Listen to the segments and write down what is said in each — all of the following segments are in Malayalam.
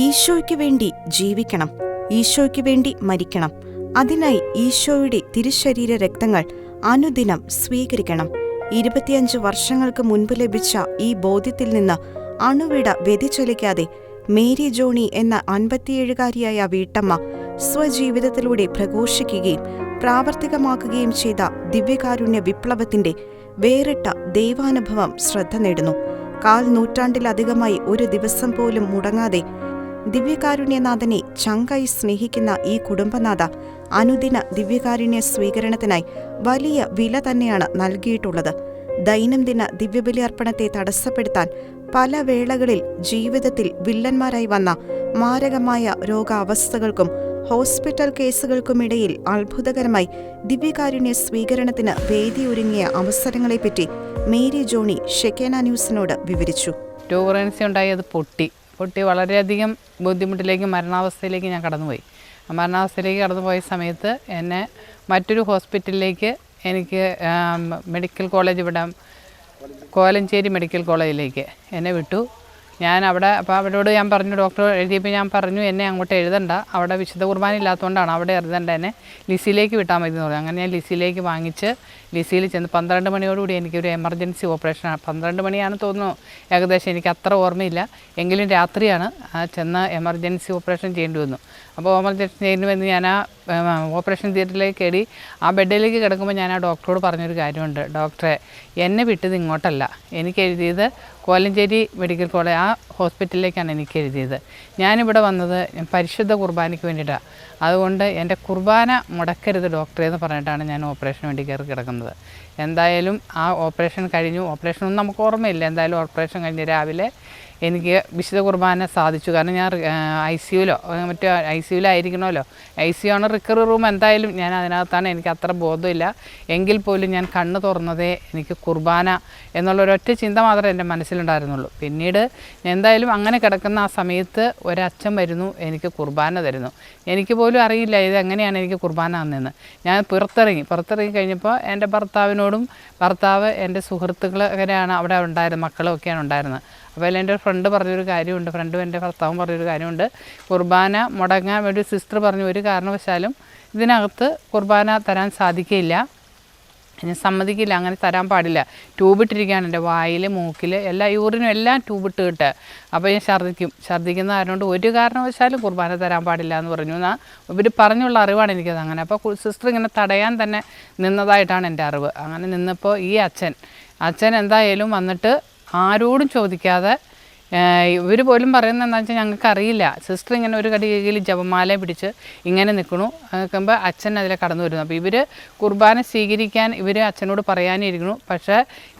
ഈശോയ്ക്ക് വേണ്ടി ജീവിക്കണം ഈശോയ്ക്ക് വേണ്ടി മരിക്കണം. അതിനായി ഈശോയുടെ തിരുശരീര രക്തങ്ങൾ അനുദിനം സ്വീകരിക്കണം. ഇരുപത്തിയഞ്ച് വർഷങ്ങൾക്ക് മുൻപ് ലഭിച്ച ഈ ബോധ്യത്തിൽ നിന്ന് അണുവിട വ്യതിചലിക്കാതെ മേരി ജോണി എന്ന അൻപത്തിയേഴുകാരിയായ വീട്ടമ്മ സ്വജീവിതത്തിലൂടെ പ്രഘോഷിക്കുകയും പ്രാവർത്തികമാക്കുകയും ചെയ്ത ദിവ്യകാരുണ്യ വിപ്ലവത്തിന്റെ വേറിട്ട ദൈവാനുഭവം ശ്രദ്ധ നേടുന്നു. കാൽ നൂറ്റാണ്ടിലധികമായി ഒരു ദിവസം പോലും മുടങ്ങാതെ ദിവ്യകാരുണ്യനാഥനെ ചങ്കായി സ്നേഹിക്കുന്ന ഈ കുടുംബനാഥ അനുദിന ദിവ്യകാരുണ്യ സ്വീകരണത്തിനായി വലിയ വില തന്നെയാണ് നൽകിയിട്ടുള്ളത്. ദൈനംദിന ദിവ്യബലി അർപ്പണത്തെ തടസ്സപ്പെടുത്താൻ പല വേളകളിൽ ജീവിതത്തിൽ വില്ലന്മാരായി വന്ന മാരകമായ രോഗാവസ്ഥകൾക്കും ഹോസ്പിറ്റൽ കേസുകൾക്കുമിടയിൽ അത്ഭുതകരമായി ദിവ്യകാരുണ്യ സ്വീകരണത്തിന് വേദിയൊരുങ്ങിയ അവസരങ്ങളെപ്പറ്റി മേരി ജോണി ഷെക്കേന ന്യൂസിനോട് വിവരിച്ചു. ട്യൂബറൻസി ഉണ്ടായി അത് പൊട്ടി. പൊട്ടി വളരെയധികം ബുദ്ധിമുട്ടിലേക്ക് മരണാവസ്ഥയിലേക്ക് ഞാൻ കടന്നുപോയി. മരണാവസ്ഥയിലേക്ക് കടന്നുപോയ സമയത്ത് എന്നെ മറ്റൊരു ഹോസ്പിറ്റലിലേക്ക് എനിക്ക് മെഡിക്കൽ കോളേജ് ഇവിടെ കോലഞ്ചേരി മെഡിക്കൽ കോളേജിലേക്ക് എന്നെ വിട്ടു. ഞാൻ അവിടെ അപ്പോൾ അവരോട് ഞാൻ പറഞ്ഞു ഡോക്ടർ എഴുതിയപ്പോൾ ഞാൻ പറഞ്ഞു എന്നെ അങ്ങോട്ട് എഴുതണ്ട. അവിടെ വിശുദ്ധ കുർബാന ഇല്ലാത്തതുകൊണ്ടാണ് അവിടെ എഴുതണ്ട. എന്നെ ലിസിയിലേക്ക് വിട്ടാൽ മതി എന്ന് പറഞ്ഞു. അങ്ങനെ ഞാൻ ലിസിയിലേക്ക് വാങ്ങിച്ച് ലിസിയിൽ ചെന്ന് പന്ത്രണ്ട് മണിയോടുകൂടി എനിക്കൊരു എമർജൻസി ഓപ്പറേഷനാണ് പന്ത്രണ്ട് മണിയാണ് തോന്നുന്നു ഏകദേശം എനിക്ക് അത്ര ഓർമ്മയില്ല. എങ്കിലും രാത്രിയാണ് ചെന്ന് എമർജൻസി ഓപ്പറേഷൻ ചെയ്യേണ്ടി വന്നു. അപ്പോൾ എമർജൻസി ചെയ്യേണ്ടി ഞാൻ ആ ഓപ്പറേഷൻ തിയേറ്ററിലേക്ക് കയറി ആ ബെഡിലേക്ക് കിടക്കുമ്പോൾ ഞാൻ ആ ഡോക്ടറോട് പറഞ്ഞൊരു കാര്യമുണ്ട്. ഡോക്ടറെ എന്നെ വിട്ടത് ഇങ്ങോട്ടല്ല. എനിക്ക് എഴുതിയത് കോലഞ്ചേരി മെഡിക്കൽ കോളേജ് ആ ഹോസ്പിറ്റലിലേക്കാണ് എനിക്ക് എഴുതിയത്. ഞാനിവിടെ വന്നത് പരിശുദ്ധ കുർബാനയ്ക്ക് വേണ്ടിയിട്ടാണ് അതുകൊണ്ട് എന്റെ കുർബാന മുടക്കരുത് ഡോക്ടറെ എന്ന് പറഞ്ഞിട്ടാണ് ഞാൻ ഓപ്പറേഷന് വേണ്ടി കയറി കിടക്കുന്നത്. എന്തായാലും ആ ഓപ്പറേഷൻ കഴിഞ്ഞു. ഓപ്പറേഷനൊന്നും നമുക്ക് ഓർമ്മയില്ല. എന്തായാലും ഓപ്പറേഷൻ കഴിഞ്ഞ് രാവിലെ എനിക്ക് വിശുദ്ധ കുർബാന സാധിച്ചു. കാരണം ഞാൻ ഐ സി യുലോ മറ്റേ ഐ സി യുലായിരിക്കണമല്ലോ ഐ സി യു ആണ് റിക്കവറി റൂം എന്തായാലും ഞാൻ അതിനകത്താണ്. എനിക്ക് അത്ര ബോധമില്ല. എങ്കിൽ പോലും ഞാൻ കണ്ണ് തുറന്നതേ എനിക്ക് കുർബാന എന്നുള്ള ഒരൊറ്റ ചിന്ത മാത്രമേ എന്റെ മനസ്സിലുണ്ടായിരുന്നുള്ളൂ. പിന്നീട് എന്തായാലും അങ്ങനെ കിടക്കുന്ന ആ സമയത്ത് ഒരച്ഛൻ വരുന്നു എനിക്ക് കുർബാന തരുന്നു. എനിക്ക് പോലും അറിയില്ല ഇത് എങ്ങനെയാണ് എനിക്ക് കുർബാന തന്നെന്ന്. ഞാൻ പുറത്തിറങ്ങി. പുറത്തിറങ്ങി കഴിഞ്ഞപ്പോൾ എന്റെ ഭർത്താവിനോടും ഭർത്താവ് എന്റെ സുഹൃത്തുക്കൾ അങ്ങനെയാണ് അവിടെ ഉണ്ടായിരുന്നത് മക്കളൊക്കെയാണ് ഉണ്ടായിരുന്നത്. അപ്പോൾ എന്റെ ഒരു ഫ്രണ്ട് പറഞ്ഞൊരു കാര്യമുണ്ട്. ഫ്രണ്ടും എന്റെ ഭർത്താവും പറഞ്ഞൊരു കാര്യമുണ്ട്. കുർബാന മുടങ്ങാൻ വേണ്ടി സിസ്റ്റർ പറഞ്ഞു. ഒരു കാരണവശാലും ഇതിനകത്ത് കുർബാന തരാൻ സാധിക്കില്ല ഞാൻ സമ്മതിക്കില്ല. അങ്ങനെ തരാൻ പാടില്ല. ട്യൂബിട്ടിരിക്കുകയാണ് എന്റെ വായിൽ മൂക്കിൽ എല്ലാ യൂറിനും എല്ലാം ട്യൂബിട്ട് കിട്ട് അപ്പോൾ ഞാൻ ഛർദ്ദിക്കും. ഛർദ്ദിക്കുന്ന കാരണം ഒരു കാരണവശാലും കുർബാന തരാൻ പാടില്ല എന്ന് പറഞ്ഞു. എന്നാൽ ഇവർ പറഞ്ഞുള്ള അറിവാണ് എനിക്കത് അങ്ങനെ. അപ്പോൾ സിസ്റ്റർ ഇങ്ങനെ തടയാൻ തന്നെ നിന്നതായിട്ടാണ് എന്റെ അറിവ്. അങ്ങനെ നിന്നപ്പോൾ ഈ അച്ഛൻ അച്ഛൻ എന്തായാലും വന്നിട്ട് ആരോടും ചോദിക്കാതെ ഇവർ പോലും പറയുന്നത് എന്താണെന്ന് വെച്ചാൽ ഞങ്ങൾക്ക് അറിയില്ല. സിസ്റ്റർ ഇങ്ങനെ ഒരു കടി ജപമാലയെ ജപമാല പിടിച്ച് ഇങ്ങനെ നിൽക്കണു. നിൽക്കുമ്പോൾ അച്ഛൻ അതിലെ കടന്നു വരുന്നു. അപ്പോൾ ഇവർ കുർബാന സ്വീകരിക്കാൻ ഇവർ അച്ഛനോട് പറയാനിരിക്കണു പക്ഷേ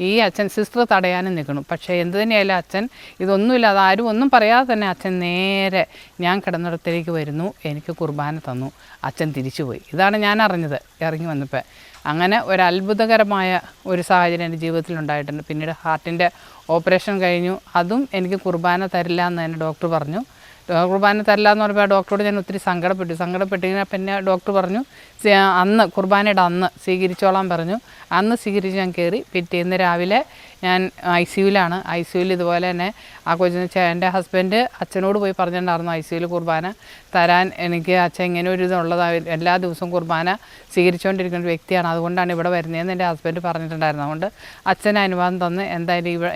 ഈ അച്ഛൻ സിസ്റ്റർ തടയാനും നിൽക്കണു പക്ഷേ എന്ത് തന്നെയായാലും അച്ഛൻ ഇതൊന്നുമില്ല. അത് ആരും ഒന്നും പറയാതെ തന്നെ അച്ഛൻ നേരെ ഞാൻ കിടന്നിടത്തേക്ക് വരുന്നു. എനിക്ക് കുർബാന തന്നു. അച്ഛൻ തിരിച്ചു പോയി ഇതാണ് ഞാൻ അറിഞ്ഞത്. ഇറങ്ങി വന്നപ്പോൾ അങ്ങനെ ഒരു അത്ഭുതകരമായ ഒരു സാഹചര്യം എന്റെ ജീവിതത്തിൽ ഉണ്ടായിട്ടുണ്ട്. പിന്നീട് ഹാർട്ടിന്റെ ഓപ്പറേഷൻ കഴിഞ്ഞു. അതും എനിക്ക് കുർബാന തരില്ല എന്ന് തന്നെ ഡോക്ടർ പറഞ്ഞു. കുർബാന തരില്ല എന്ന് ഡോക്ടറോട് ഞാൻ ഒത്തിരി സങ്കടപ്പെട്ടു. സങ്കടപ്പെട്ടിങ്ങനെ പിന്നെ ഡോക്ടർ പറഞ്ഞു "സി- അന്ന് കുർബാനയുടെ അന്ന് സ്വീകരിച്ചോളാൻ പറഞ്ഞു. അന്ന് സ്വീകരിച്ച് ഞാൻ കയറി പിറ്റേന്ന് രാവിലെ ഞാൻ ഐ സി യുവിലാണ് ഐ സി യുവിൽ ഇതുപോലെ തന്നെ ആ കൊച്ചിന് എന്റെ ഹസ്ബൻഡ് അച്ഛനോട് പോയി പറഞ്ഞിട്ടുണ്ടായിരുന്നു ഐ സി യുവിൽ കുർബാന തരാൻ. എനിക്ക് അച്ഛൻ ഇങ്ങനെ ഒരു ഇതുള്ളതാണ് എല്ലാ ദിവസവും കുർബാന സ്വീകരിച്ചുകൊണ്ടിരിക്കുന്ന ഒരു വ്യക്തിയാണ്. അതുകൊണ്ടാണ് ഇവിടെ വരുന്നതെന്ന് എന്റെ ഹസ്ബൻഡ് പറഞ്ഞിട്ടുണ്ടായിരുന്നു. അതുകൊണ്ട് അച്ഛൻ അനുവാദം തന്ന് എന്തായാലും ഇവിടെ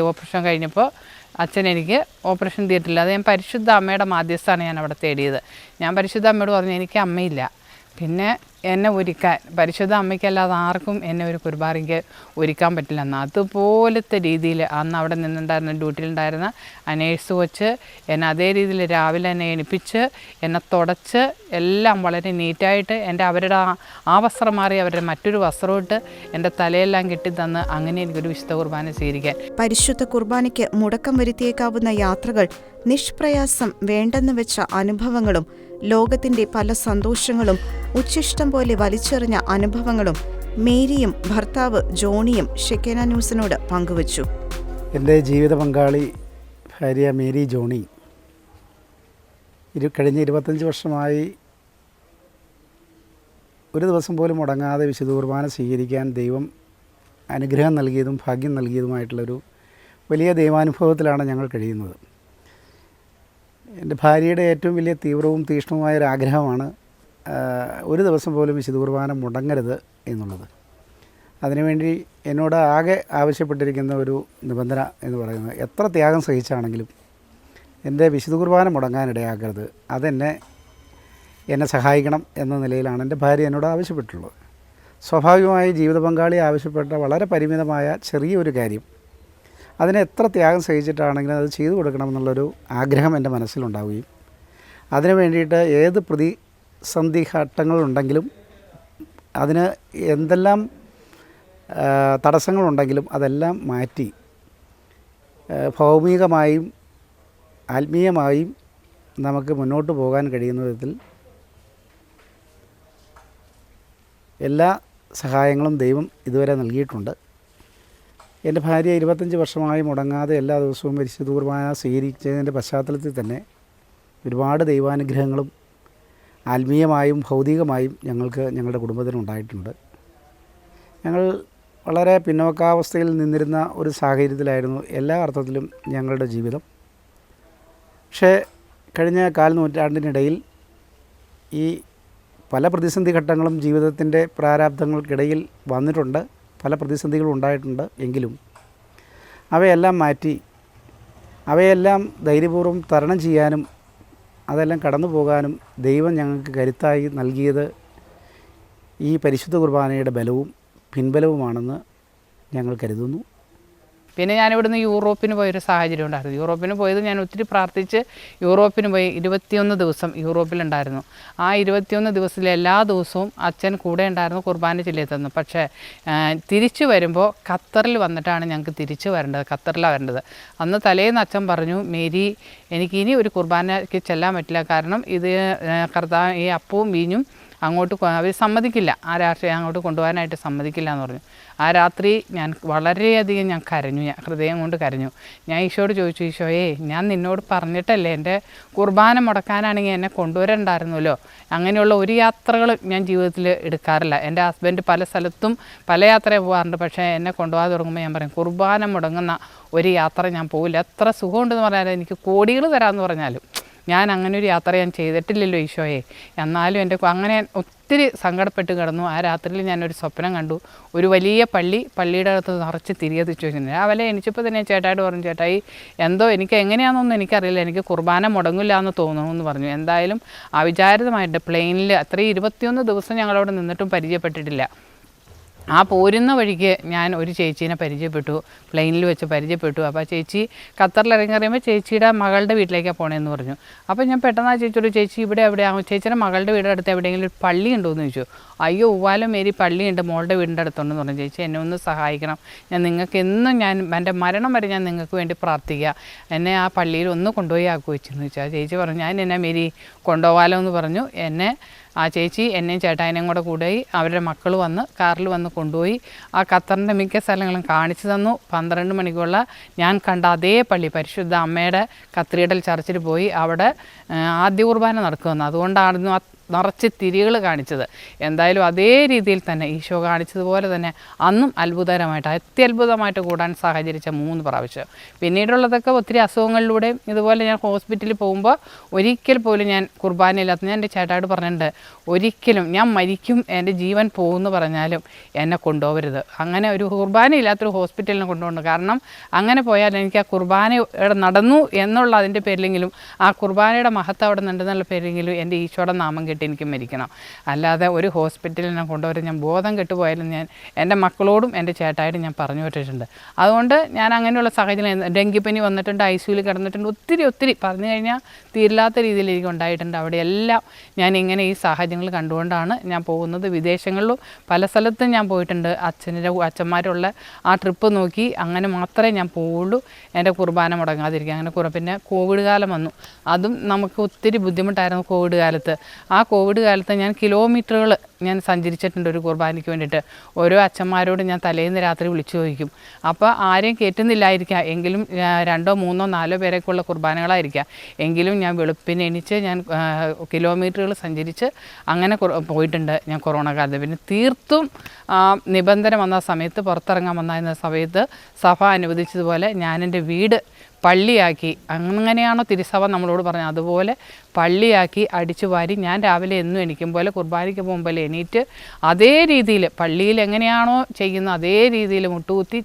ഓപ്പറേഷൻ കഴിഞ്ഞപ്പോൾ അച്ഛൻ എനിക്ക് ഓപ്പറേഷൻ തിയേറ്ററിൽ. അത് ഞാൻ പരിശുദ്ധ അമ്മയുടെ മാധ്യസ്ഥാണ് ഞാൻ അവിടെ തേടിയത്. ഞാൻ പരിശുദ്ധ അമ്മയോട് പറഞ്ഞു എനിക്ക് അമ്മയില്ല. പിന്നെ എന്നെ ഒരുക്കാൻ പരിശുദ്ധ അമ്മയ്ക്കല്ലാതെ ആർക്കും എന്നെ ഒരു കുർബാനയ്ക്ക് ഒരുക്കാൻ പറ്റില്ലെന്ന് അതുപോലത്തെ രീതിയിൽ അന്ന് അവിടെ നിന്നുണ്ടായിരുന്ന ഡ്യൂട്ടിയിലുണ്ടായിരുന്ന നേഴ്സ് കൊച്ച് എന്നെ അതേ രീതിയിൽ രാവിലെ എന്നെ എണിപ്പിച്ച് എന്നെ തുടച്ച് എല്ലാം വളരെ നീറ്റായിട്ട് എന്റെ അവരുടെ ആ- വസ്ത്രം മാറി അവരുടെ മറ്റൊരു വസ്ത്രം ഇട്ട് എന്റെ തലയെല്ലാം കെട്ടി തന്ന് അങ്ങനെ എനിക്കൊരു വിശുദ്ധ കുർബാന സ്വീകരിക്കാൻ. പരിശുദ്ധ കുർബാനയ്ക്ക് മുടക്കം വരുത്തിയേക്കാവുന്ന യാത്രകൾ നിഷ്പ്രയാസം വേണ്ടെന്ന് വെച്ച അനുഭവങ്ങളും ലോകത്തിന്റെ പല സന്തോഷങ്ങളും ഉച്ഛിഷ്ടം പോലെ വലിച്ചെറിഞ്ഞ അനുഭവങ്ങളും മേരിയും ഭർത്താവ് ജോണിയും ഷെക്കേന ന്യൂസിനോട് പങ്കുവച്ചു. എന്റെ ജീവിത പങ്കാളി ഭാര്യ മേരി ജോണി. ഇരു കഴിഞ്ഞ ഇരുപത്തഞ്ച് വർഷമായി ഒരു ദിവസം പോലും മുടങ്ങാതെ വിശുദ്ധ കുർബാന സ്വീകരിക്കാൻ ദൈവം അനുഗ്രഹം നൽകിയതും ഭാഗ്യം നൽകിയതുമായിട്ടുള്ളൊരു വലിയ ദൈവാനുഭവത്തിലാണ് ഞങ്ങൾ കഴിയുന്നത്. എന്റെ ഭാര്യയുടെ ഏറ്റവും വലിയ തീവ്രവും തീക്ഷ്ണവുമായ ഒരു ആഗ്രഹമാണ് ഒരു ദിവസം പോലും വിശുദ്ധ കുർബാന മുടങ്ങരുത് എന്നുള്ളത്. അതിനുവേണ്ടി എന്നോട് ആകെ ആവശ്യപ്പെട്ടിരിക്കുന്ന ഒരു നിബന്ധന എന്ന് പറയുന്നത് എത്ര ത്യാഗം സഹിച്ചാണെങ്കിലും എന്റെ വിശുദ്ധ കുർബാന മുടങ്ങാനിടയാക്കരുത് അതെന്നെ എന്നെ സഹായിക്കണം എന്ന നിലയിലാണ് എന്റെ ഭാര്യ എന്നോട് ആവശ്യപ്പെട്ടുള്ളത് സ്വാഭാവികമായി ജീവിത പങ്കാളി ആവശ്യപ്പെട്ട വളരെ പരിമിതമായ ചെറിയൊരു കാര്യം അതിനെ എത്ര ത്യാഗം സഹിച്ചിട്ടാണെങ്കിലും അത് ചെയ്തു കൊടുക്കണമെന്നുള്ളൊരു ആഗ്രഹം എന്റെ മനസ്സിലുണ്ടാവുകയും അതിനു വേണ്ടിയിട്ട് ഏത് പ്രതിസന്ധി ഘട്ടങ്ങളുണ്ടെങ്കിലും അതിന് എന്തെല്ലാം തടസ്സങ്ങളുണ്ടെങ്കിലും അതെല്ലാം മാറ്റി ഭൗമികമായും ആത്മീയമായും നമുക്ക് മുന്നോട്ട് പോകാൻ കഴിയുന്ന വിധത്തിൽ എല്ലാ സഹായങ്ങളും ദൈവം ഇതുവരെ നൽകിയിട്ടുണ്ട്. എന്റെ ഭാര്യ ഇരുപത്തഞ്ച് വർഷമായി മുടങ്ങാതെ എല്ലാ ദിവസവും പരിശുദ്ധപൂർവമായ സ്വീകരിച്ചതിന്റെ പശ്ചാത്തലത്തിൽ തന്നെ ഒരുപാട് ദൈവാനുഗ്രഹങ്ങളും ആത്മീയമായും ഭൗതികമായും ഞങ്ങൾക്ക് ഞങ്ങളുടെ കുടുംബത്തിനുണ്ടായിട്ടുണ്ട് ഞങ്ങൾ വളരെ പിന്നോക്കാവസ്ഥയിൽ നിന്നിരുന്ന ഒരു സാഹചര്യത്തിലായിരുന്നു എല്ലാ അർത്ഥത്തിലും ഞങ്ങളുടെ ജീവിതം. പക്ഷേ കഴിഞ്ഞ കാൽ നൂറ്റാണ്ടിനിടയിൽ ഈ പല പ്രതിസന്ധി ഘട്ടങ്ങളും ജീവിതത്തിന്റെ പ്രാരാബ്ദങ്ങൾക്കിടയിൽ വന്നിട്ടുണ്ട്. പല പ്രതിസന്ധികളും ഉണ്ടായിട്ടുണ്ട് എങ്കിലും അവയെല്ലാം മാറ്റി അവയെല്ലാം ധൈര്യപൂർവം തരണം ചെയ്യാനും അതെല്ലാം കടന്നു പോകാനും ദൈവം ഞങ്ങൾക്ക് കരുത്തായി നൽകിയത് ഈ പരിശുദ്ധ കുർബാനയുടെ ബലവും പിൻബലവുമാണെന്ന് ഞങ്ങൾ കരുതുന്നു. പിന്നെ ഞാൻ ഇവിടുന്ന് യൂറോപ്പിന് പോയൊരു സാഹചര്യം ഉണ്ടായിരുന്നു. യൂറോപ്പിന് പോയത് ഞാൻ ഒത്തിരി പ്രാർത്ഥിച്ച് യൂറോപ്പിന് പോയി ഇരുപത്തിയൊന്ന് ദിവസം യൂറോപ്പിലുണ്ടായിരുന്നു. ആ ഇരുപത്തിയൊന്ന് ദിവസത്തിൽ എല്ലാ ദിവസവും അച്ഛൻ കൂടെ ഉണ്ടായിരുന്നു കുർബാന തന്നു. പക്ഷേ തിരിച്ചു വരുമ്പോൾ ഖത്തറിൽ വന്നിട്ടാണ് ഞങ്ങൾക്ക് തിരിച്ചു വരേണ്ടത് ഖത്തറിലാണ് വരേണ്ടത്. അന്ന് തലേന്ന് അച്ഛൻ പറഞ്ഞു മേരി എനിക്ക് ഇനി ഒരു കുർബാനയ്ക്ക് ചെല്ലാൻ പറ്റില്ല. കാരണം ഇത് കർത്താവ് ഈ അപ്പവും വീഞ്ഞും അങ്ങോട്ട് അവർ സമ്മതിക്കില്ല. ആ രാഷ്ട്രീയം അങ്ങോട്ട് കൊണ്ടുപോകാനായിട്ട് സമ്മതിക്കില്ല എന്ന് പറഞ്ഞു. ആ രാത്രി ഞാൻ വളരെയധികം ഞാൻ കരഞ്ഞു. ഞാൻ ഹൃദയം കൊണ്ട് കരഞ്ഞു. ഞാൻ ഈശോയോട് ചോദിച്ചു ഈശോയെ ഞാൻ നിന്നോട് പറഞ്ഞിട്ടല്ലേ എന്റെ കുർബാന മുടക്കാനാണെങ്കിൽ എന്നെ കൊണ്ടുവരണ്ടായിരുന്നല്ലോ? അങ്ങനെയുള്ള ഒരു യാത്രകൾ ഞാൻ ജീവിതത്തിൽ എടുക്കാറില്ല. എന്റെ ഹസ്ബൻഡ് പല സ്ഥലത്തും പല യാത്രയെ പോകാറുണ്ട്. പക്ഷേ എന്നെ കൊണ്ടുപോകാതെ തുടങ്ങുമ്പോൾ ഞാൻ പറയും കുർബാന മുടങ്ങുന്ന ഒരു യാത്ര ഞാൻ പോവില്ല. എത്ര സുഖമുണ്ടെന്ന് പറഞ്ഞാലും എനിക്ക് കോടികൾ തരാമെന്ന് പറഞ്ഞാലും. ഞാൻ അങ്ങനെ ഒരു യാത്ര ഞാൻ ചെയ്തിട്ടില്ലല്ലോ ഈശോയെ. എന്നാലും എന്റെ അങ്ങനെ ഒത്തിരി സങ്കടപ്പെട്ട് കിടന്നു. ആ രാത്രിയിൽ ഞാനൊരു സ്വപ്നം കണ്ടു. ഒരു വലിയ പള്ളി പള്ളിയുടെ അകത്ത് നിറച്ച് തിരിയതിച്ചു തിരിച്ചു ആ രാവിലെ എണിച്ചപ്പോൾ തന്നെ ചേട്ടായിട്ട് പറഞ്ഞു ചേട്ടായി എന്തോ എനിക്ക് എങ്ങനെയാണെന്നൊന്നും എനിക്കറിയില്ല. എനിക്ക് കുർബാന മുടങ്ങില്ല എന്ന് തോന്നുന്നു എന്ന് പറഞ്ഞു. എന്തായാലും അവിചാരിതമായിട്ട് പ്ലെയിനിൽ അത്രയും ഇരുപത്തിയൊന്ന് ദിവസം ഞങ്ങളവിടെ നിന്നിട്ടും പരിചയപ്പെട്ടിട്ടില്ല. ആ പോരുന്ന വഴിക്ക് ഞാൻ ഒരു ചേച്ചീനെ പരിചയപ്പെട്ടു. പ്ലെയിനിൽ വെച്ച് പരിചയപ്പെട്ടു. അപ്പോൾ ചേച്ചി ഖത്തറിൽ ഇറങ്ങി അറിയുമ്പോൾ ചേച്ചിയുടെ മകളുടെ വീട്ടിലേക്കാണ് പോണേന്ന് പറഞ്ഞു. അപ്പോൾ ഞാൻ പെട്ടെന്ന് ആ ചേച്ചിയോട് ചേച്ചി ഇവിടെ എവിടെയാണ് ചേച്ചിയുടെ മകളുടെ വീടിന്റെ അടുത്ത് എവിടെയെങ്കിലും ഒരു പള്ളി ഉണ്ടോ എന്ന് ചോദിച്ചു. അയ്യോ ഉവ്വാലും മേരി പള്ളിയുണ്ട്. മോളുടെ വീടിന്റെ അടുത്തുണ്ടെന്ന് പറഞ്ഞു. ചേച്ചി എന്നെ ഒന്ന് സഹായിക്കണം. ഞാൻ നിങ്ങൾക്ക് എന്നും ഞാൻ എന്റെ മരണം വരെ ഞാൻ നിങ്ങൾക്ക് വേണ്ടി പ്രാർത്ഥിക്കുക എന്നെ ആ പള്ളിയിൽ ഒന്ന് കൊണ്ടുപോയി ആക്കുവെച്ചെന്ന് ചോദിച്ചാൽ ആ ചേച്ചി പറഞ്ഞു ഞാൻ എന്നെ മേരി കൊണ്ടുപോകാലോ എന്ന് പറഞ്ഞു. എന്നെ ആ ചേച്ചി എന്നെയും ചേട്ടായനെയും കൂടെ കൂടി അവരുടെ മക്കൾ വന്ന് കാറിൽ വന്ന് കൊണ്ടുപോയി ആ ഖത്തറിന്റെ മിക്ക സ്ഥലങ്ങളും കാണിച്ചു തന്നു. പന്ത്രണ്ട് മണിക്കുള്ള ഞാൻ കണ്ട അതേ പള്ളി പരിശുദ്ധ അമ്മയുടെ കത്രീഡൽ ചർച്ചിൽ പോയി അവിടെ ആദ്യ കുർബാന നടക്കുമെന്ന്. അതുകൊണ്ടായിരുന്നു നിറച്ച് തിരികൾ കാണിച്ചത്. എന്തായാലും അതേ രീതിയിൽ തന്നെ ഈശോ കാണിച്ചതുപോലെ തന്നെ അന്നും അത്ഭുതകരമായിട്ട് അത്യത്ഭുതമായിട്ട് കൂടാൻ സാഹചരിച്ച മൂന്ന് പ്രാവശ്യം. പിന്നീടുള്ളതൊക്കെ ഒത്തിരി അസുഖങ്ങളിലൂടെയും ഇതുപോലെ ഞാൻ ഹോസ്പിറ്റലിൽ പോകുമ്പോൾ ഒരിക്കൽ പോലും ഞാൻ കുർബാനയില്ലാത്ത ഞാൻ എന്റെ ചേട്ടായിട്ട് പറഞ്ഞിട്ടുണ്ട് ഒരിക്കലും ഞാൻ മരിക്കും എന്റെ ജീവൻ പോകുമെന്ന് പറഞ്ഞാലും എന്നെ കൊണ്ടുപോകരുത്. അങ്ങനെ ഒരു കുർബാന കുർബാനയില്ലാത്തൊരു ഹോസ്പിറ്റലിനെ കൊണ്ടുപോകണം. കാരണം അങ്ങനെ പോയാൽ എനിക്ക് ആ കുർബാന നടന്നു എന്നുള്ള അതിന്റെ പേരിലെങ്കിലും ആ കുർബാനയുടെ മഹത്വം അവിടെ നിന്നുണ്ടെന്നുള്ള പേരിലെങ്കിലും എന്റെ ഈശോയുടെ നാമം കെട്ടി എനിക്ക് മരിക്കണം. അല്ലാതെ ഒരു ഹോസ്പിറ്റലിൽ ഞാൻ കൊണ്ടുവരും ഞാൻ ബോധം കെട്ടുപോയാലും ഞാൻ എന്റെ മക്കളോടും എന്റെ ചേട്ടായിട്ടും ഞാൻ പറഞ്ഞു വിട്ടിട്ടുണ്ട്. അതുകൊണ്ട് ഞാൻ അങ്ങനെയുള്ള സാഹചര്യം ഡെങ്കിപ്പനി വന്നിട്ടുണ്ട് ഐ സിയുയിൽ കിടന്നിട്ടുണ്ട് ഒത്തിരി ഒത്തിരി പറഞ്ഞു കഴിഞ്ഞാൽ തീരില്ലാത്ത രീതിയിൽ എനിക്ക് ഉണ്ടായിട്ടുണ്ട്. അവിടെയെല്ലാം ഞാൻ ഇങ്ങനെ ഈ സാഹചര്യങ്ങൾ കണ്ടുകൊണ്ടാണ് ഞാൻ പോകുന്നത്. വിദേശങ്ങളിലും പല സ്ഥലത്തും ഞാൻ പോയിട്ടുണ്ട്. അച്ഛന്റെ അച്ഛന്മാരുള്ള ആ ട്രിപ്പ് നോക്കി അങ്ങനെ മാത്രമേ ഞാൻ പോവുള്ളൂ. എന്റെ കുർബാന മുടങ്ങാതിരിക്കുക അങ്ങനെ പിന്നെ കോവിഡ് കാലം വന്നു. അതും നമുക്ക് ഒത്തിരി ബുദ്ധിമുട്ടായിരുന്നു കോവിഡ് കാലത്ത്. ആ കോവിഡ് കാലത്ത് ഞാൻ കിലോമീറ്ററുകൾ ഞാൻ സഞ്ചരിച്ചിട്ടുണ്ട് ഒരു കുർബാനയ്ക്ക് വേണ്ടിയിട്ട്. ഓരോ അച്ഛന്മാരോട് ഞാൻ തലേന്ന് രാത്രി വിളിച്ചു ചോദിക്കും. അപ്പോൾ ആരെയും കയറ്റുന്നില്ലായിരിക്കാം എങ്കിലും രണ്ടോ മൂന്നോ നാലോ പേരൊക്കെയുള്ള കുർബാനകളായിരിക്കാം. എങ്കിലും ഞാൻ വെളുപ്പിന് എണീച്ച് ഞാൻ കിലോമീറ്ററുകൾ സഞ്ചരിച്ച് അങ്ങനെ പോയിട്ടുണ്ട് ഞാൻ കൊറോണ കാലത്ത്. പിന്നെ തീർത്തും നിബന്ധന വന്ന സമയത്ത് പുറത്തിറങ്ങാൻ വന്ന സമയത്ത് സഭ അനുവദിച്ചതുപോലെ ഞാൻ എന്റെ വീട് പള്ളിയാക്കി. അങ്ങനെയാണോ തിരുസഭ നമ്മളോട് പറഞ്ഞത്? അതുപോലെ പള്ളിയാക്കി അടിച്ചു വാരി ഞാൻ രാവിലെ എന്നും എണീക്കും പോലെ കുർബാനയ്ക്ക് പോകുമ്പോൾ എണീറ്റ് അതേ രീതിയിൽ പള്ളിയിൽ എങ്ങനെയാണോ ചെയ്യുന്ന അതേ രീതിയിൽ മുട്ടുകുത്തി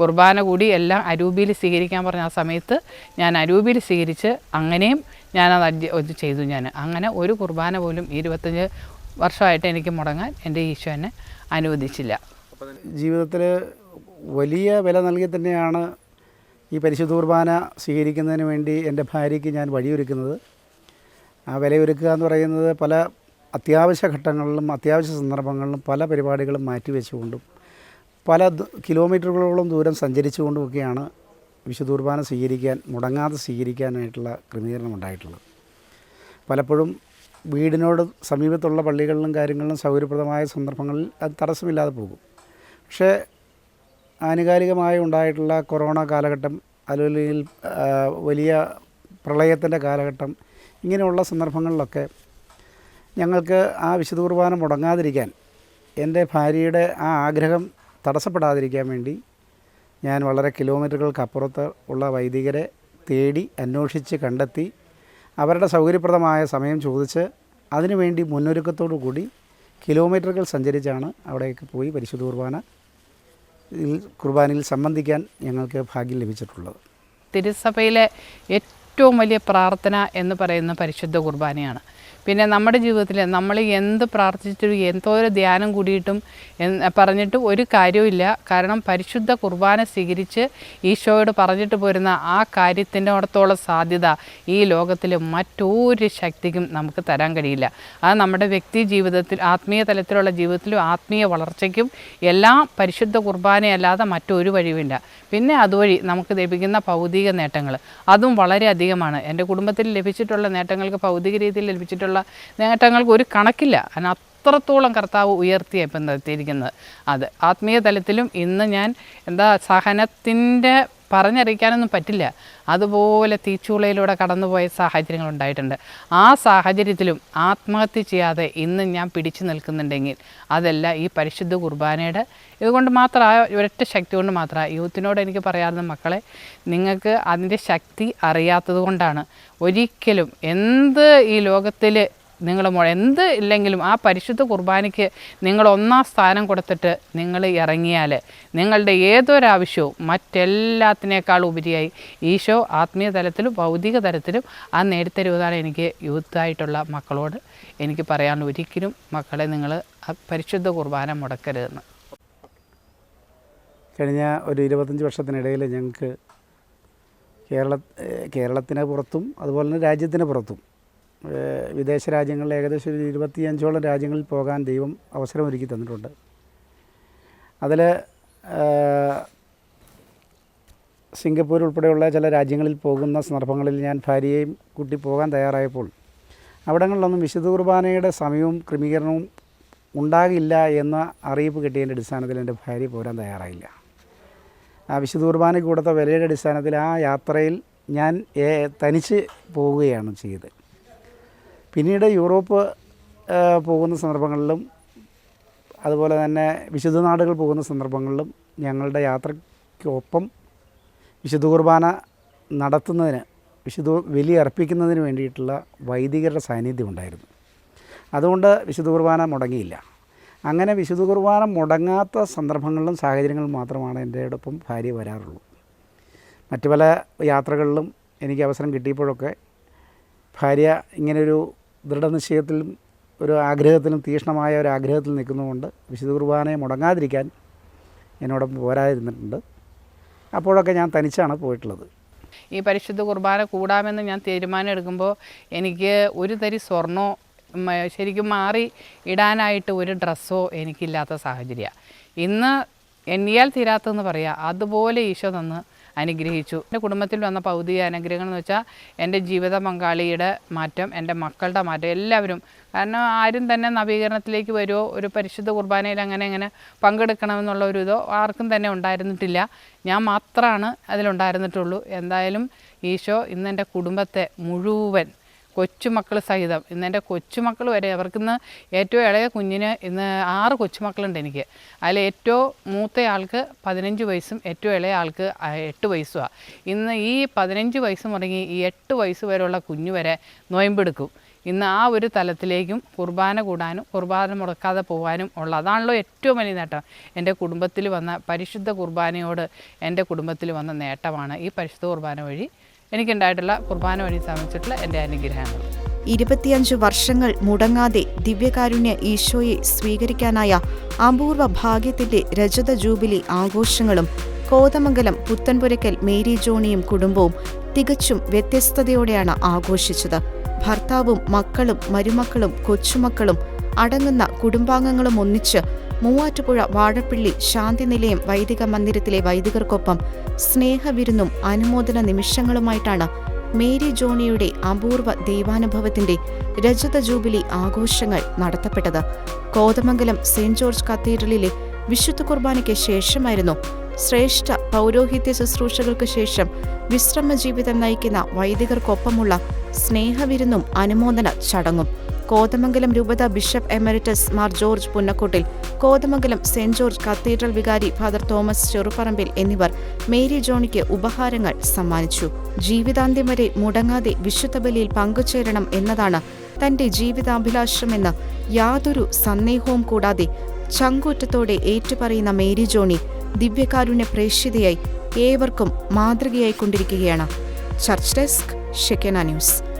കുർബാന കൂടി എല്ലാം അരൂപിയിൽ സ്വീകരിക്കാൻ പറഞ്ഞ ആ സമയത്ത് ഞാൻ അരൂപിയിൽ സ്വീകരിച്ച് അങ്ങനെയും ഞാനത് ചെയ്തു ഞാൻ. അങ്ങനെ ഒരു കുർബാന പോലും ഇരുപത്തഞ്ച് വർഷമായിട്ട് എനിക്ക് മുടങ്ങാൻ എന്റെ ഈശോ എന്നെ അനുവദിച്ചില്ല. ജീവിതത്തിൽ വലിയ വില നൽകി തന്നെയാണ് ഈ പരിശുദ്ധ കുർബാന സ്വീകരിക്കുന്നതിന് വേണ്ടി എന്റെ ഭാര്യയ്ക്ക് ഞാൻ വഴിയൊരുക്കുന്നത്. ആ വിലയൊരുക്കുക എന്ന് പറയുന്നത് പല അത്യാവശ്യ ഘട്ടങ്ങളിലും അത്യാവശ്യ സന്ദർഭങ്ങളിലും പല പരിപാടികളും മാറ്റിവെച്ചുകൊണ്ടും പല കിലോമീറ്ററുകളോളം ദൂരം സഞ്ചരിച്ചുകൊണ്ടുമൊക്കെയാണ് വിശുദ്ധ കുർബാന സ്വീകരിക്കാൻ മുടങ്ങാതെ സ്വീകരിക്കാനായിട്ടുള്ള ക്രമീകരണം ഉണ്ടായിട്ടുള്ളത്. പലപ്പോഴും വീടിനോട് സമീപത്തുള്ള പള്ളികളിലും കാര്യങ്ങളിലും സൗകര്യപ്രദമായ സന്ദർഭങ്ങളിൽ അത് തടസ്സമില്ലാതെ പോകും. പക്ഷേ ആനുകാലികമായി ഉണ്ടായിട്ടുള്ള കൊറോണ കാലഘട്ടം അല്ലെങ്കിൽ വലിയ പ്രളയത്തിന്റെ കാലഘട്ടം ഇങ്ങനെയുള്ള സന്ദർഭങ്ങളിലൊക്കെ ഞങ്ങൾക്ക് ആ വിശുദ്ധ കുർബാന മുടങ്ങാതിരിക്കാൻ എന്റെ ഭാര്യയുടെ ആ ആഗ്രഹം തടസ്സപ്പെടാതിരിക്കാൻ വേണ്ടി ഞാൻ വളരെ കിലോമീറ്ററുകൾക്ക് അപ്പുറത്ത് ഉള്ള വൈദികരെ തേടി അന്വേഷിച്ച് കണ്ടെത്തി അവരുടെ സൗകര്യപ്രദമായ സമയം ചോദിച്ച് അതിനുവേണ്ടി മുന്നൊരുക്കത്തോടു കൂടി കിലോമീറ്ററുകൾ സഞ്ചരിച്ചാണ് അവിടേക്ക് പോയി പരിശുദ്ധ കുർബാന കുർബാനയിൽ സംബന്ധിക്കാൻ ഞങ്ങൾക്ക് ഭാഗ്യം ലഭിച്ചിട്ടുള്ളത്. തിരുസഭയിലെ ഏറ്റവും വലിയ പ്രാർത്ഥന എന്ന് പറയുന്ന പരിശുദ്ധ കുർബാനയാണ്. പിന്നെ നമ്മുടെ ജീവിതത്തിൽ നമ്മൾ എന്ത് പ്രാർത്ഥിച്ചിട്ടും എന്തോരം ധ്യാനം കൂടിയിട്ടും പറഞ്ഞിട്ടും ഒരു കാര്യവുമില്ല. കാരണം പരിശുദ്ധ കുർബാന സ്വീകരിച്ച് ഈശോയോട് പറഞ്ഞിട്ട് പോരുന്ന ആ കാര്യത്തിന്റെ അടുത്തോളം സാധ്യത ഈ ലോകത്തിൽ മറ്റൊരു ശക്തിക്കും നമുക്ക് തരാൻ കഴിയില്ല. അത് നമ്മുടെ വ്യക്തി ജീവിതത്തിൽ ആത്മീയ തലത്തിലുള്ള ജീവിതത്തിലും ആത്മീയ വളർച്ചയ്ക്കും എല്ലാം പരിശുദ്ധ കുർബാനയല്ലാതെ മറ്റൊരു വഴിയുമില്ല. പിന്നെ അതുവഴി നമുക്ക് ലഭിക്കുന്ന ഭൗതിക നേട്ടങ്ങൾ അതും വളരെ അധികമാണ്. എന്റെ കുടുംബത്തിൽ ലഭിച്ചിട്ടുള്ള നേട്ടങ്ങൾക്ക് ഭൗതിക രീതിയിൽ ലഭിച്ചിട്ടുള്ള നേട്ടങ്ങൾക്ക് ഒരു കണക്കില്ല. അതിന് അത്രത്തോളം കർത്താവ് ഉയർത്തിയ ഇപ്പം നിർത്തിയിരിക്കുന്നത് അത് ആത്മീയ തലത്തിലും ഇന്ന് ഞാൻ എന്താ സഹനത്തിന്റെ പറഞ്ഞറിയിക്കാനൊന്നും പറ്റില്ല. അതുപോലെ തീച്ചൂളയിലൂടെ കടന്നുപോയ സാഹചര്യങ്ങൾ ഉണ്ടായിട്ടുണ്ട്. ആ സാഹചര്യത്തിലും ആത്മഹത്യ ചെയ്യാതെ ഇന്ന് ഞാൻ പിടിച്ചു നിൽക്കുന്നുണ്ടെങ്കിൽ അതല്ല ഈ പരിശുദ്ധ കുർബാനയുടെ. ഇതുകൊണ്ട് മാത്രം ആ ഒരൊറ്റ ശക്തി കൊണ്ട് മാത്രം യൂത്തിനോട് എനിക്ക് പറയാറുണ്ട് മക്കളെ നിങ്ങൾക്ക് അതിന്റെ ശക്തി അറിയാത്തത് കൊണ്ടാണ്. ഒരിക്കലും എന്ത് ഈ ലോകത്തിൽ നിങ്ങൾ എന്ത് ഇല്ലെങ്കിലും ആ പരിശുദ്ധ കുർബാനയ്ക്ക് നിങ്ങൾ ഒന്നാം സ്ഥാനം കൊടുത്തിട്ട് നിങ്ങൾ ഇറങ്ങിയാൽ നിങ്ങളുടെ ഏതൊരാവശ്യവും മറ്റെല്ലാത്തിനേക്കാൾ ഉപരിയായി ഈശോ ആത്മീയ തലത്തിലും ഭൗതിക തലത്തിലും ആ നേടിത്തരുവതാണ് എനിക്ക് യൂത്തായിട്ടുള്ള മക്കളോട് എനിക്ക് പറയാനുള്ള ഒരിക്കലും മക്കളെ നിങ്ങൾ പരിശുദ്ധ കുർബാന മുടക്കരുതെന്ന്. കഴിഞ്ഞ ഒരു ഇരുപത്തഞ്ച് വർഷത്തിനിടയിൽ ഞങ്ങൾക്ക് കേരള കേരളത്തിന് പുറത്തും അതുപോലെ തന്നെ രാജ്യത്തിന് പുറത്തും വിദേശ രാജ്യങ്ങളിൽ ഏകദേശം ഒരു ഇരുപത്തിയഞ്ചോളം രാജ്യങ്ങളിൽ പോകാൻ ദൈവം അവസരമൊരുക്കി തന്നിട്ടുണ്ട്. അതിൽ സിംഗപ്പൂർ ഉൾപ്പെടെയുള്ള ചില രാജ്യങ്ങളിൽ പോകുന്ന സന്ദർഭങ്ങളിൽ ഞാൻ ഭാര്യയെയും കൂട്ടി പോകാൻ തയ്യാറായപ്പോൾ അവിടങ്ങളിലൊന്നും വിശുദ്ധ കുർബാനയുടെ സമയവും ക്രമീകരണവും ഉണ്ടാകില്ല എന്ന അറിയിപ്പ് കിട്ടിയതിന്റെ അടിസ്ഥാനത്തിൽ എന്റെ ഭാര്യ പോരാൻ തയ്യാറായില്ല. ആ വിശുദ്ധ കുർബാനയ്ക്ക് കൊടുത്ത വിലയുടെ അടിസ്ഥാനത്തിൽ ആ യാത്രയിൽ ഞാൻ തനിച്ച് പോവുകയാണ് ചെയ്തത്. പിന്നീട് യൂറോപ്പ് പോകുന്ന സന്ദർഭങ്ങളിലും അതുപോലെ തന്നെ വിശുദ്ധ നാടുകൾ പോകുന്ന സന്ദർഭങ്ങളിലും ഞങ്ങളുടെ യാത്രയ്ക്കൊപ്പം വിശുദ്ധ കുർബാന നടത്തുന്നതിന് വിശുദ്ധ ബലി അർപ്പിക്കുന്നതിന് വേണ്ടിയിട്ടുള്ള വൈദികരുടെ സാന്നിധ്യം ഉണ്ടായിരുന്നു. അതുകൊണ്ട് വിശുദ്ധ കുർബാന മുടങ്ങിയില്ല. അങ്ങനെ വിശുദ്ധ കുർബാന മുടങ്ങാത്ത സന്ദർഭങ്ങളിലും സാഹചര്യങ്ങളിലും മാത്രമാണ് എന്റെ ഒപ്പം ഭാര്യ വരാറുള്ളൂ. മറ്റു പല യാത്രകളിലും എനിക്ക് അവസരം കിട്ടിയപ്പോഴൊക്കെ ഭാര്യ ഇങ്ങനൊരു ദൃഢനിശ്ചയത്തിലും ഒരു ആഗ്രഹത്തിലും തീഷ്ണമായ ഒരു ആഗ്രഹത്തിൽ നിൽക്കുന്നതുകൊണ്ട് വിശുദ്ധ കുർബാനയെ മുടങ്ങാതിരിക്കാൻ എന്നോടൊപ്പം പോരാതിരുന്നിട്ടുണ്ട്. അപ്പോഴൊക്കെ ഞാൻ തനിച്ചാണ് പോയിട്ടുള്ളത്. ഈ പരിശുദ്ധ കുർബാന കൂടാമെന്ന് ഞാൻ തീരുമാനം എടുക്കുമ്പോൾ എനിക്ക് ഒരു തരി സ്വർണോ ശരിക്കും മാറി ഇടാനായിട്ട് ഒരു ഡ്രസ്സോ എനിക്കില്ലാത്ത സാഹചര്യമാണ് ഇന്ന് എണ്ണിയാൽ തീരാത്തതെന്ന് പറയാം. അതുപോലെ ഈശോ തന്ന് അനുഗ്രഹിച്ചു. എന്റെ കുടുംബത്തിൽ വന്ന ഭൗതിക അനുഗ്രഹങ്ങൾ എന്ന് വെച്ചാൽ എന്റെ ജീവിത പങ്കാളിയുടെ മാറ്റം എന്റെ മക്കളുടെ മാറ്റം എല്ലാവരും. കാരണം ആരും തന്നെ നവീകരണത്തിലേക്ക് വരുമോ ഒരു പരിശുദ്ധ കുർബാനയിൽ അങ്ങനെ അങ്ങനെ പങ്കെടുക്കണമെന്നുള്ള ഒരു ഇതോ ആർക്കും തന്നെ ഉണ്ടായിരുന്നിട്ടില്ല. ഞാൻ മാത്രമാണ് അതിലുണ്ടായിരുന്നിട്ടുള്ളൂ. എന്തായാലും ഈശോ ഇന്ന് എന്റെ കുടുംബത്തെ മുഴുവൻ കൊച്ചുമക്കൾ സഹിതം. ഇന്ന് എന്റെ കൊച്ചുമക്കൾ വരെ അവർക്കിന്ന് ഏറ്റവും ഇളയ കുഞ്ഞിന് ഇന്ന് ആറ് കൊച്ചുമക്കളുണ്ട് എനിക്ക്. അതിൽ ഏറ്റവും മൂത്തയാൾക്ക് പതിനഞ്ച് വയസ്സും ഏറ്റവും ഇളയ ആൾക്ക് എട്ട് വയസ്സുമാണ് ഇന്ന് ഈ പതിനഞ്ച് വയസ്സ് മുടങ്ങി ഈ എട്ട് വയസ്സ് വരെയുള്ള കുഞ്ഞു വരെ നോയമ്പെടുക്കും. ഇന്ന് ആ ഒരു തലത്തിലേക്കും കുർബാന കൂടാനും കുർബാന മുടക്കാതെ പോകാനും ഉള്ള അതാണല്ലോ ഏറ്റവും വലിയ നേട്ടം. എന്റെ കുടുംബത്തിൽ വന്ന പരിശുദ്ധ കുർബാനയോട് എന്റെ കുടുംബത്തിൽ വന്ന നേട്ടമാണ് ഈ പരിശുദ്ധ കുർബാന വഴി എനിക്കുണ്ടായിട്ടുള്ള കുർബാന വഴി സംബന്ധിച്ചിട്ടുള്ള എന്റെ അനുഗ്രഹങ്ങൾ ഇരുപത്തിയഞ്ച് വർഷങ്ങൾ മുടങ്ങാതെ ദിവ്യകാരുണ്യ ഈശോയെ സ്വീകരിക്കാനായ അപൂർവ ഭാഗ്യത്തിന്റെ രജത ജൂബിലി ആഘോഷങ്ങളും കോതമംഗലം പുത്തൻപുരയ്ക്കൽ മേരി ജോണിയും കുടുംബവും തികച്ചും വ്യത്യസ്തതയോടെയാണ് ആഘോഷിച്ചത്. ഭർത്താവും മക്കളും മരുമക്കളും കൊച്ചുമക്കളും അടങ്ങുന്ന കുടുംബാംഗങ്ങളും ഒന്നിച്ച് മൂവാറ്റുപുഴ വാഴപ്പിള്ളി ശാന്തിനിലയം വൈദിക മന്ദിരത്തിലെ വൈദികർക്കൊപ്പം സ്നേഹവിരുന്നും അനുമോദന നിമിഷങ്ങളുമായിട്ടാണ് മേരി ജോണിയുടെ അപൂർവ ദൈവാനുഭവത്തിന്റെ രജത ജൂബിലി ആഘോഷങ്ങൾ നടത്തപ്പെട്ടത്. കോതമംഗലം സെന്റ് ജോർജ് കത്തീഡ്രലിലെ വിശുദ്ധ കുർബാനയ്ക്ക് ശേഷമായിരുന്നു ശ്രേഷ്ഠ പൗരോഹിത്യ ശുശ്രൂഷകൾക്ക് ശേഷം വിശ്രമ ജീവിതം നയിക്കുന്ന വൈദികർക്കൊപ്പമുള്ള സ്നേഹവിരുന്നും അനുമോദന ചടങ്ങും കോതമംഗലം രൂപത bishop emeritus Mar George Punnakottil Kothamangalam saint George cathedral വികാരി ഫാദർ തോമസ് ചെറുപറമ്പിൽ എന്നിവർ മേരി ജോണിക്ക് ഉപഹാരങ്ങൾ സമ്മാനിച്ചു. ജീവിതാന്ത്യം വരെ മുടങ്ങാതെ വിശുദ്ധ ബലിയിൽ പങ്കുചേരണം എന്നതാണ് തന്റെ ജീവിതാഭിലാഷമെന്ന് യാതൊരു സന്ദേഹവും കൂടാതെ ചങ്കൂറ്റത്തോടെ ഏറ്റുപറയുന്ന മേരി ജോണി ദിവ്യകാരുണ്യ പ്രേക്ഷിതയായി ഏവർക്കും മാതൃകയായിക്കൊണ്ടിരിക്കുകയാണ്. Church desk Shekinah news.